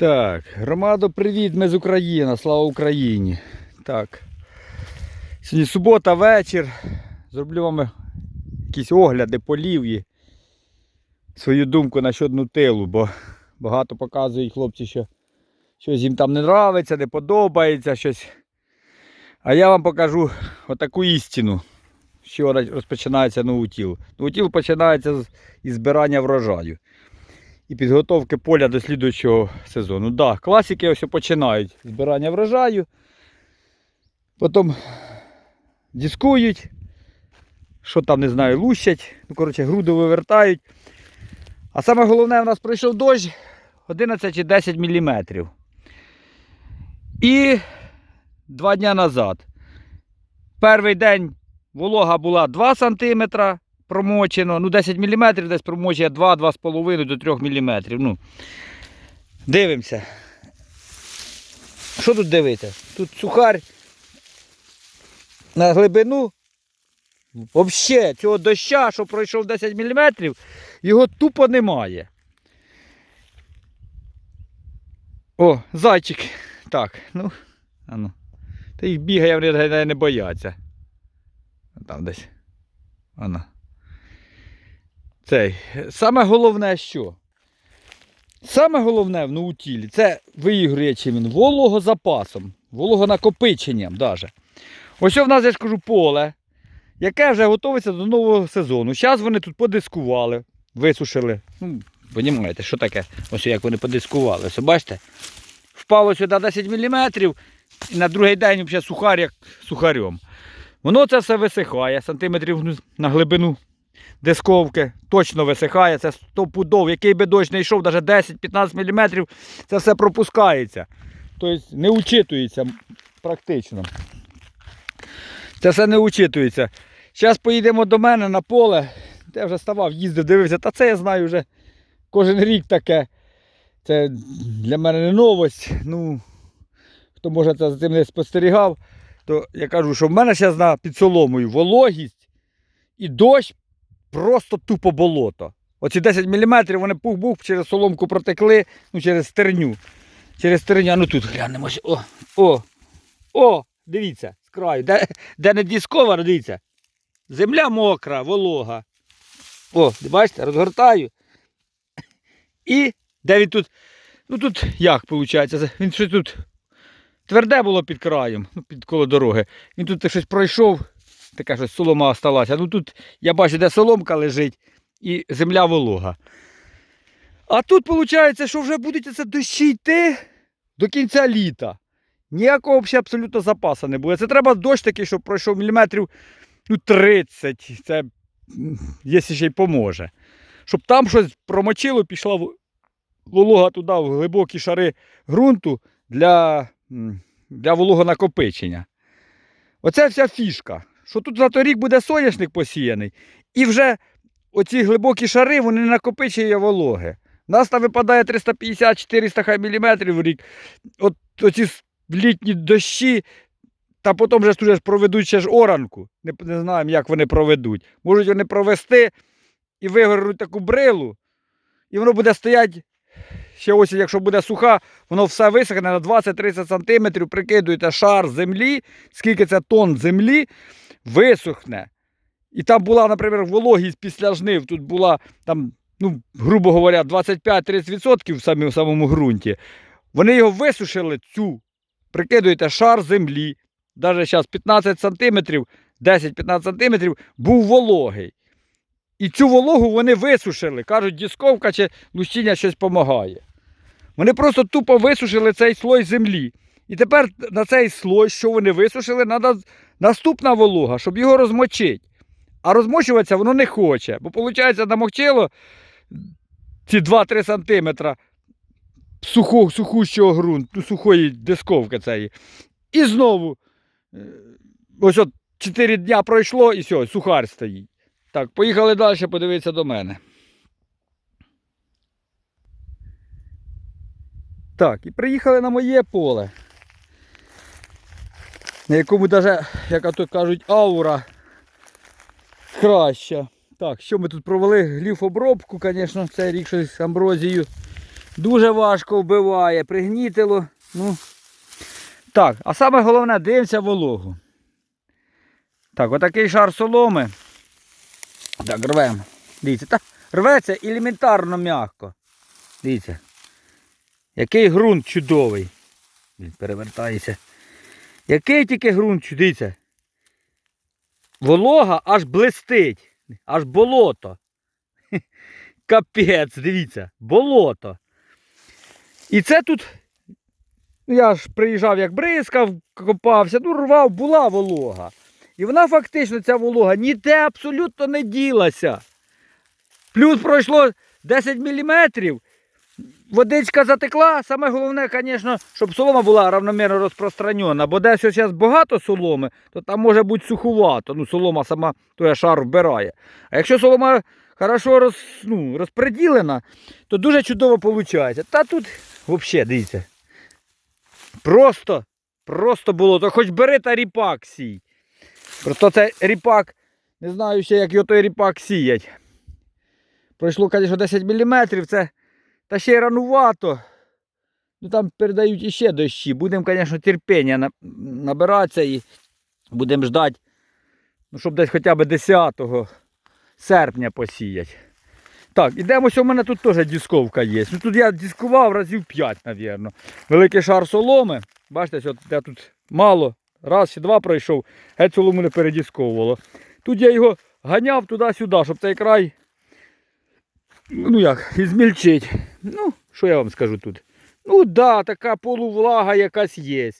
Так, громадо, привіт, ми з України, слава Україні. Так. Сьогодні субота, вечір. Зроблю вам якісь огляди полів і свою думку на щодну тилу, бо багато показують хлопці, що щось їм там не подобається, не подобається щось. А я вам покажу отаку істину, що розпочинається новутіл. Новутіл починається з збирання врожаю і підготовки поля до слідуючого сезону. Да, класики ось починають збирання врожаю, потім дискують, що там, не знаю, лущать, ну, коротше, груду вивертають. А саме головне, в нас пройшов дощ 11 чи 10 мм. І два дні назад. Перший день волога була 2 см промочено, ну 10 мм десь промочує 2-2,5 до 3 мм. Ну, дивимося. Що тут дивитися? Тут сухар на глибину. Взагалі, цього доща, що пройшов 10 мм, його тупо немає. О, зайчик. Так, ну, а ну. Та їх бігає, вони не бояться. Там десь. Вона. Цей. Саме головне що? Саме головне в наутілі це виігрує чим він вологозапасом, вологонакопиченням даже. Ось в нас я ж кажу поле, яке вже готується до нового сезону. Зараз вони тут подискували, висушили. Ну, Понімаєте, що таке? Ось як вони подискували. Ось, бачите? Впало сюди 10 мм і на другий день взагалі сухар як сухарем. Воно це все висихає, сантиметрів ну, на глибину дисковки. Точно висихає, це стопудов. Який би дощ не йшов, навіть 10-15 мм, це все пропускається. Тобто не учитується практично. Це все не учитується. Зараз поїдемо до мене на поле. Я вже ставав, їздив, дивився. Та це я знаю вже кожен рік таке. Це для мене не новость. Ну, хто може це за цим не спостерігав, то я кажу, що в мене зараз під соломою вологість і дощ просто тупо болото. Оці 10 мм вони пух-бух через соломку протекли, ну через стерню. Через стерню. А Ну тут глянемо. О, о, о, дивіться, з краю. Де, де не дісковано, дивіться. Земля мокра, волога. О, бачите, розгортаю. І де він тут. Ну тут як виходить? Він щось тут тверде було під краєм, ну, під коло дороги. Він тут щось пройшов, така щось солома осталася. Ну тут я бачу, де соломка лежить і земля волога. А тут виходить, що вже будуть це дощі йти до кінця літа. Ніякого взагалі абсолютно запасу не буде. Це треба дощ такий, щоб пройшов міліметрів ну, 30. Це якщо ще й поможе. Щоб там щось промочило, пішла волога туди, в глибокі шари ґрунту для, для вологонакопичення. Оце вся фішка. Що тут за торік буде соняшник посіяний, і вже оці глибокі шари вони накопичує вологи. Нас там випадає 350-400 хай міліметрів в рік. От оці літні дощі, та потім же ж проведуть ще ж оранку. Не, не знаємо, як вони проведуть. Можуть вони провести і вигорнуть таку брилу, і воно буде стояти. Ще ось, якщо буде суха, воно все висохне на 20-30 см, прикидуєте шар землі, скільки це тонн землі, висохне. І там була, наприклад, вологість після жнив, тут була, там, ну, грубо говоря, 25-30% в самому, самому ґрунті. Вони його висушили, цю, прикидуєте, шар землі. Навіть зараз 15 см, 10-15 см був вологий. І цю вологу вони висушили. Кажуть, дісковка чи лущіння щось допомагає. Вони просто тупо висушили цей слой землі. І тепер на цей слой, що вони висушили, треба наступна волога, щоб його розмочити. А розмочуватися воно не хоче. Бо, виходить, намокчило ці 2-3 см сухого, сухущого ґрунту, ну, сухої дисковки цієї. І знову е, ось от 4 дня пройшло і все, сухар стоїть. Так, поїхали далі, подивитися до мене. Так, і приїхали на моє поле. На якому навіть, як то кажуть, аура краща. Так, що ми тут провели? Гліфобробку, звісно, цей рік щось з амброзією. Дуже важко вбиває, пригнітило. Ну. Так, а саме головне, дивимося вологу. Так, отакий шар соломи. Так, рвемо. Дивіться, та рветься елементарно м'яко. Дивіться. Який ґрунт чудовий. Він перевертається. Який тільки ґрунт чудовий. Дивіться. Волога аж блистить. Аж болото. Капець, дивіться, болото. І це тут. ну, Я ж приїжджав, як бризкав, копався, ну рвав, була волога. І вона фактично, ця волога, ніде абсолютно не ділася. Плюс пройшло 10 мм, водичка затекла. Саме головне, звісно, щоб солома була равномірно розпространена, бо десь ось зараз багато соломи, то там може бути суховато. Ну, солома сама той шар вбирає. А якщо солома хорошо роз, ну, розподілена, то дуже чудово виходить. Та тут взагалі, дивіться. Просто, просто було. То хоч бери та ріпак сій. Просто це ріпак, не знаю ще, як його той ріпак сіять. Пройшло, звісно, 10 мм, це та ще й ранувато. Ну там передають іще дощі. Будемо, звісно, терпіння набиратися і будемо ждати, ну, щоб десь хоча б 10 серпня посіять. Так, ідемо, у мене тут теж дисковка є. Ну тут я дискував разів 5, мабуть. Великий шар соломи. Бачите, от я тут мало, раз чи два пройшов, геть солому не передісковувало. Тут я його ганяв туди-сюди, щоб цей край. Ну як, і змільчить. Ну, що я вам скажу тут? Ну да, така полувлага якась є.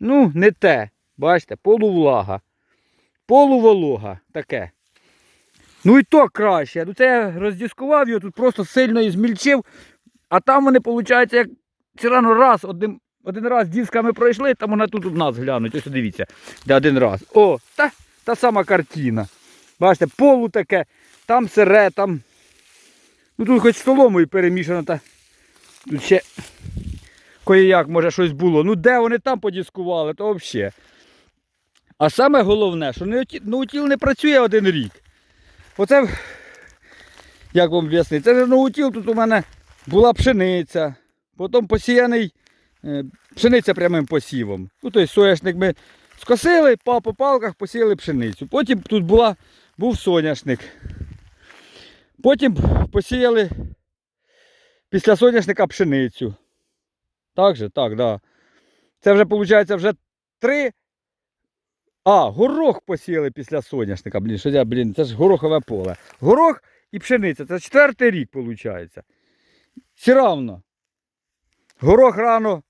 Ну, не те. Бачите, полувлага. Полуволога таке. Ну і то краще. Ну це я роздіскував його, тут просто сильно і змільчив. А там вони, виходить, як все рано раз, один, один раз дисками пройшли, там вона тут у нас глянуть. Ось дивіться, де один раз. О, та, та сама картина. Бачите, полу таке, там сире, там. Ну тут хоч соломою перемішано, та тут ще кое-як, може щось було. Ну де вони там подіскували, то взагалі. А саме головне, що наутіл не працює один рік. Оце, як вам об'яснити, це ж наутіл, тут у мене була пшениця, потім посіяний е, пшениця прямим посівом. Ну, тобто соняшник ми скосили, по палках посіяли пшеницю. Потім тут була, був соняшник. Потім посіяли після соняшника пшеницю. Так же, так, да. Це вже, виходить, вже три. А, горох посіяли після соняшника. Блін, що я, блін, це ж горохове поле. Горох і пшениця. Це четвертий рік, виходить. Все равно. Горох рано.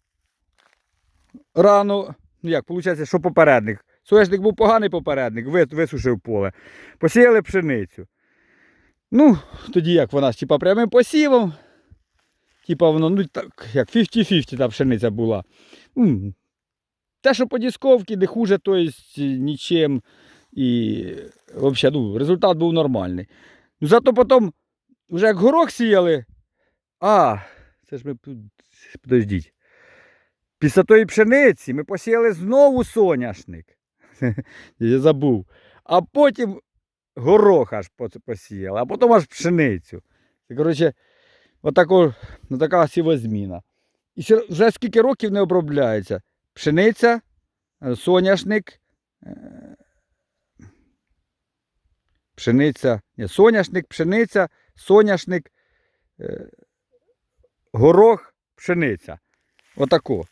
Рано. Ну як, виходить, що попередник. Соняшник був поганий попередник, висушив поле. Посіяли пшеницю. Ну, тоді як вона ж типа прямим посівом. Типа воно, ну так, як 50-50 та пшениця була. М, Те, що по дисковці не хуже, то есть нічим. І взагалі, ну, результат був нормальний. Ну, зато потім, вже як горох сіяли. А, це ж ми. Подождіть. Після тої пшениці ми посіяли знову соняшник. Я забув. А потім горох аж по- посіяли, а потім аж пшеницю. Це, коротше, отако, ну, така сівозміна. І вже скільки років не обробляється. Пшениця, е, соняшник, е, пшениця, ні, соняшник, пшениця, соняшник, е, горох, пшениця. Отако.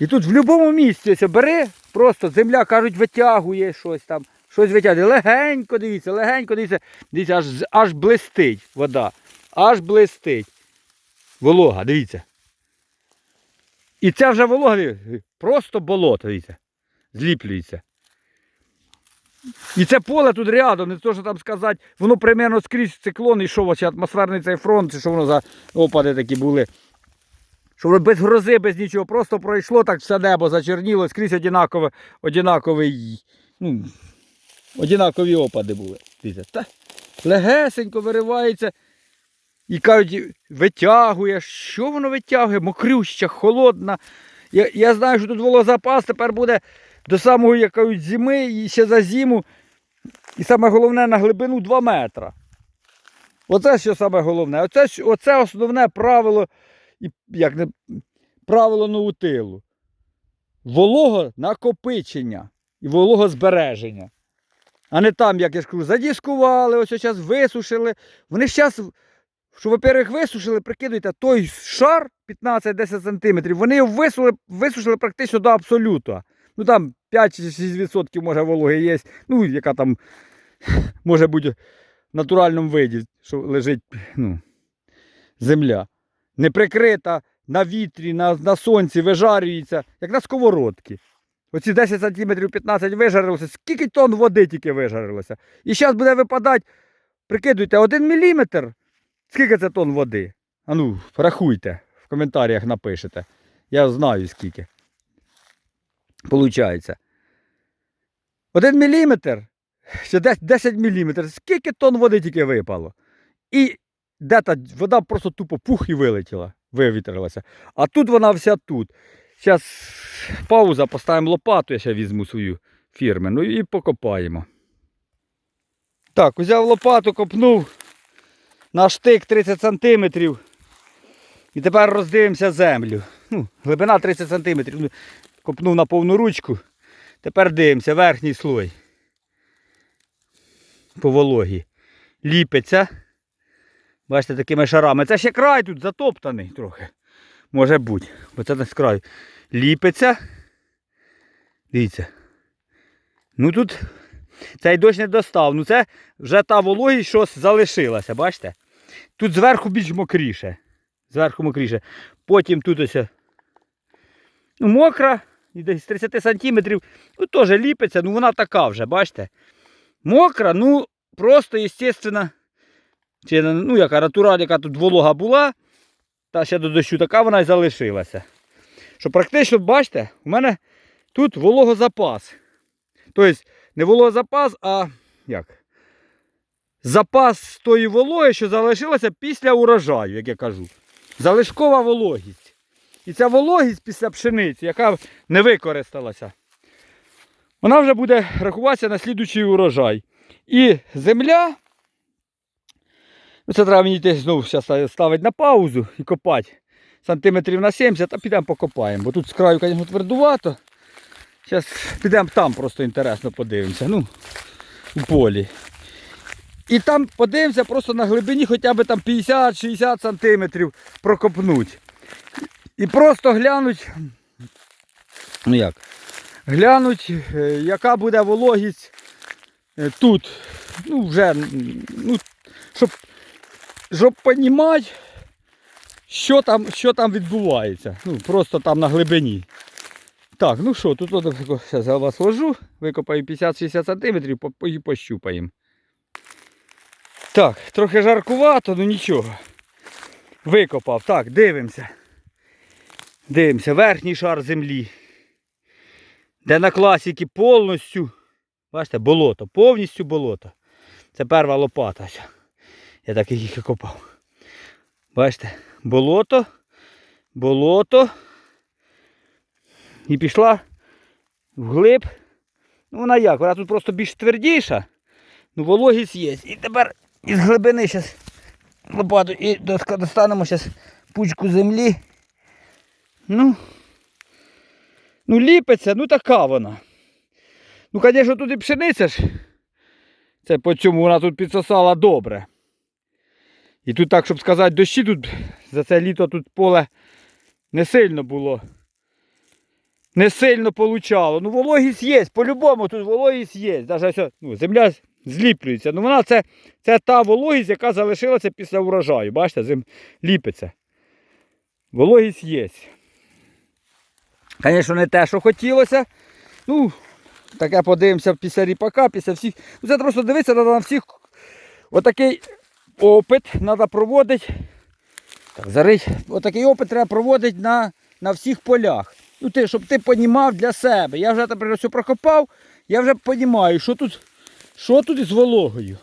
І тут в будь-якому місці ось бери, просто земля, кажуть, витягує щось там, щось витягує. Легенько дивіться, легенько дивіться, дивіться, аж, аж блистить вода. Аж блистить. Волога, дивіться. І ця вже волога просто болото, дивіться. Зліплюється. І це поле тут рядом, не то, що там сказати, воно примерно скрізь циклон йшов, чи атмосферний цей фронт, чи що воно за опади такі були. Що воно без грози, без нічого, просто пройшло так все небо зачерніло, скрізь одинакове, одинаковий, ну, одинакові опади були. Та легесенько виривається. І кажуть, витягує. Що воно витягує? Мокрюща, холодна. Я, я знаю, що тут волозапас тепер буде до самого як кажуть, зими і ще за зиму. І саме головне на глибину 2 метра. Оце що саме головне. Оце, оце основне правило і як не правило наутилу. Вологонакопичення і вологозбереження. А не там, як я ж кажу, задіскували, ось зараз висушили. Вони ж зараз, що, во-первых, висушили, прикидуйте, той шар 15-10 см, вони його висушили, висушили практично до абсолюту. Ну там 5-6% може вологи є, ну, яка там може бути в натуральному виді, що лежить ну, земля. Не прикрита на вітрі, на, на сонці, вижарюється, як на сковородці. Оці 10 см 15 вижарилося, скільки тонн води тільки вижарилося. І зараз буде випадати, прикидуйте, 1 мм. Скільки це тонн води? А ну, рахуйте, в коментарях напишете. Я знаю скільки. Получається. 1 мм, чи 10 мм, скільки тонн води тільки випало. І де та вода просто тупо пух і вилетіла, вивітрилася. А тут вона вся тут. Зараз пауза, поставимо лопату, я ще візьму свою фірменну і покопаємо. Так, взяв лопату, копнув на штик 30 см. І тепер роздивимося землю. Ну, глибина 30 см. Ну, Копнув на повну ручку. Тепер дивимося, верхній слой. По вологі. Ліпиться. Бачите, такими шарами. Це ще край тут затоптаний трохи. Може бути. Бо це з краю. Ліпиться. Дивіться. Ну тут цей дощ не достав. Ну це вже та вологість, що залишилася, бачите? Тут зверху більш мокріше. Зверху мокріше. Потім тут ось ну, мокра, і десь з 30 сантиметрів. Ну теж ліпиться, ну вона така вже, бачите? Мокра, ну просто, естественно, чи, ну, яка натураль, яка тут волога була, та ще до дощу така вона і залишилася. Що практично, бачите, у мене тут вологозапас. Тобто не вологозапас, а як? Запас тої вологи, що залишилася після урожаю, як я кажу. Залишкова вологість. І ця вологість після пшениці, яка не використалася, вона вже буде рахуватися на слідуючий урожай. І земля, ну це треба мені знову ставити на паузу і копати сантиметрів на 70, а підемо покопаємо. Бо тут з краю, звісно, твердувато. Зараз підемо там просто інтересно подивимося. Ну, у полі. І там подивимося просто на глибині хоча б там 50-60 сантиметрів прокопнуть. І просто глянуть, ну як, глянуть, е, яка буде вологість е, тут. Ну, вже, ну, щоб, щоб розуміти, що там, що там відбувається. Ну, просто там на глибині. Так, ну що, тут от, зараз я вас ложу, викопаю 50-60 сантиметрів по- по- і пощупаємо. Так, трохи жаркувато, ну нічого. Викопав. Так, дивимося. Дивимося, верхній шар землі. Де на класіки повністю. Бачите, болото, повністю болото. Це перша лопата. Я так їх і копав. Бачите, болото, болото. І пішла вглиб. Ну вона як? Вона тут просто більш твердіша. Ну вологість є. І тепер із глибини зараз лопату і достанемо зараз пучку землі. Ну, ну ліпиться, ну така вона. Ну, звісно, тут і пшениця ж. Це по цьому вона тут підсосала добре. І тут так, щоб сказати, дощі тут за це літо тут поле не сильно було. Не сильно получало. Ну, вологість є, по-любому тут вологість є. Ось, ну, земля зліплюється. Ну вона це, це та вологість, яка залишилася після урожаю. Бачите, зим ліпиться. Вологість є. Звісно, не те, що хотілося. Ну, таке подивимося після ріпака, після всіх. Ну, це просто дивитися на всіх. Отакий опит треба проводити. Так, зарить. Отакий опит треба проводити на, на всіх полях. Ну, ти, щоб ти понімав для себе. Я вже тепер все прокопав, я вже розумію, що тут, що тут із вологою.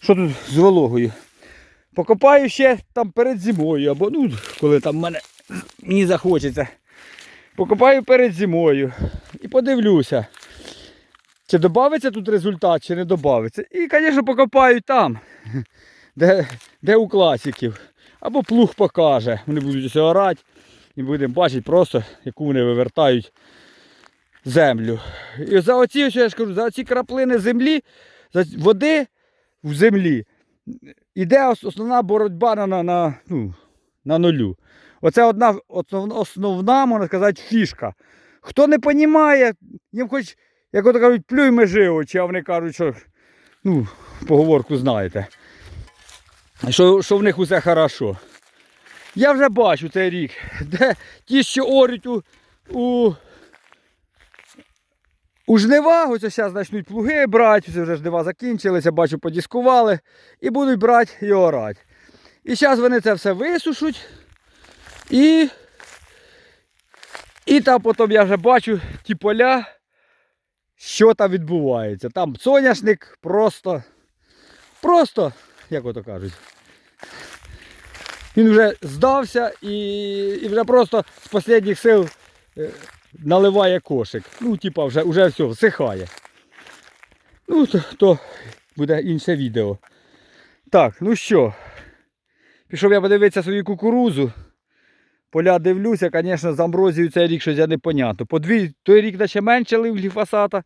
Що тут з вологою? Покопаю ще там перед зимою, або ну, коли там мене, мені захочеться. Покопаю перед зимою і подивлюся, чи додається тут результат, чи не додається. І, звісно, покопаю там, де, де у класиків. або плуг покаже. Вони будуть ось орати і будемо бачити просто, яку вони вивертають землю. І за оці, що я ж кажу, за оці краплини землі, за води в землі, іде основна боротьба на, на, на, ну, на нулю. Оце одна основна, можна сказати, фішка. Хто не розуміє, їм хоч, як ото кажуть, плюй межи очі, а вони кажуть, що ну, поговорку знаєте. Що, що в них усе хорошо. Я вже бачу цей рік, де ті, що орють у, у, у жнива, ось зараз почнуть плуги брати, це вже жнива закінчилися, бачу, подіскували, і будуть брати і орати. І зараз вони це все висушуть. І, і там потім я вже бачу ті поля, що там відбувається. Там соняшник просто, просто, як ото кажуть. Він вже здався і, і вже просто з останніх сил е, наливає кошик. Ну, типа, вже, вже все, всихає. Ну, то, то буде інше відео. Так, ну що, пішов я подивитися свою кукурузу. Поля дивлюся, звісно, з амброзією цей рік щось я непонятно. По дві, той рік наче менше лив гліфосата.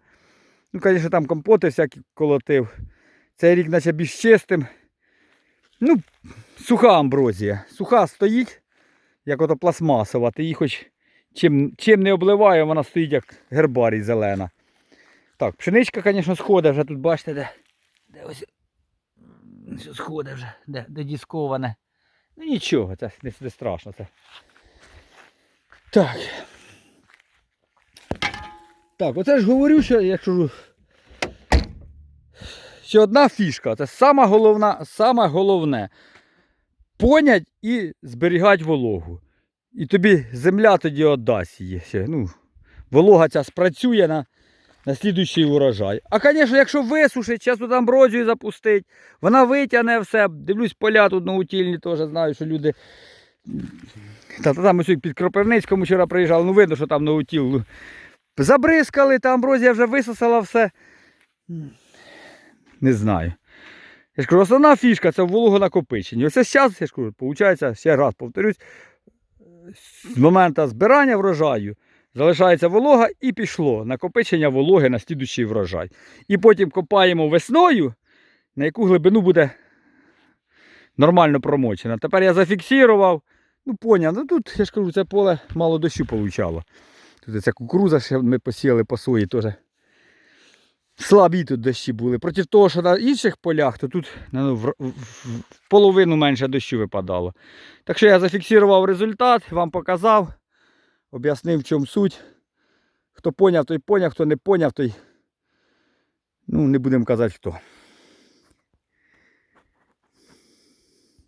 Ну, звісно, там компоти всякі колотив. Цей рік наче більш чистим. Ну, суха амброзія. Суха стоїть, як ото пластмасова. Ти її хоч чим, чим не обливає, вона стоїть як гербарій зелена. Так, пшеничка, звісно, сходить вже тут, бачите, де, де ось сходить вже, де, де дісковане. Ну нічого, це не, не страшно. Це. Так. Так, оце ж говорю, що якщо що одна фішка, це сама головна, саме головне. Понять і зберігати вологу. І тобі земля тоді віддасть її. Ну, волога ця спрацює на, на слідуючий урожай. А, звісно, якщо висушить, зараз тут амброзію запустить, вона витягне все. Дивлюсь, поля тут наутільні теж знаю, що люди. Та, та там ось під Кропивницьком вчора приїжджали, ну видно, що там. Ну, Забризкали, та амброзія вже висосала все. Не знаю. Я ж кажу, основна фішка це вологонакопичення. Оце зараз, я ж кажу, виходить, ще раз повторюсь, з моменту збирання врожаю залишається волога і пішло накопичення вологи на слідуючий врожай. І потім копаємо весною, на яку глибину буде нормально промочена. Тепер я зафіксував. Ну, поняв, ну тут, я ж кажу, це поле мало дощу получало. Тут ця кукуруза ще ми посіяли по сої теж. Слабі тут дощі були. Проти того, що на інших полях, то тут ну, в, в, в половину менше дощу випадало. Так що я зафіксував результат, вам показав, об'яснив, в чому суть. Хто поняв, той поняв, хто не поняв, той ну, не будемо казати хто.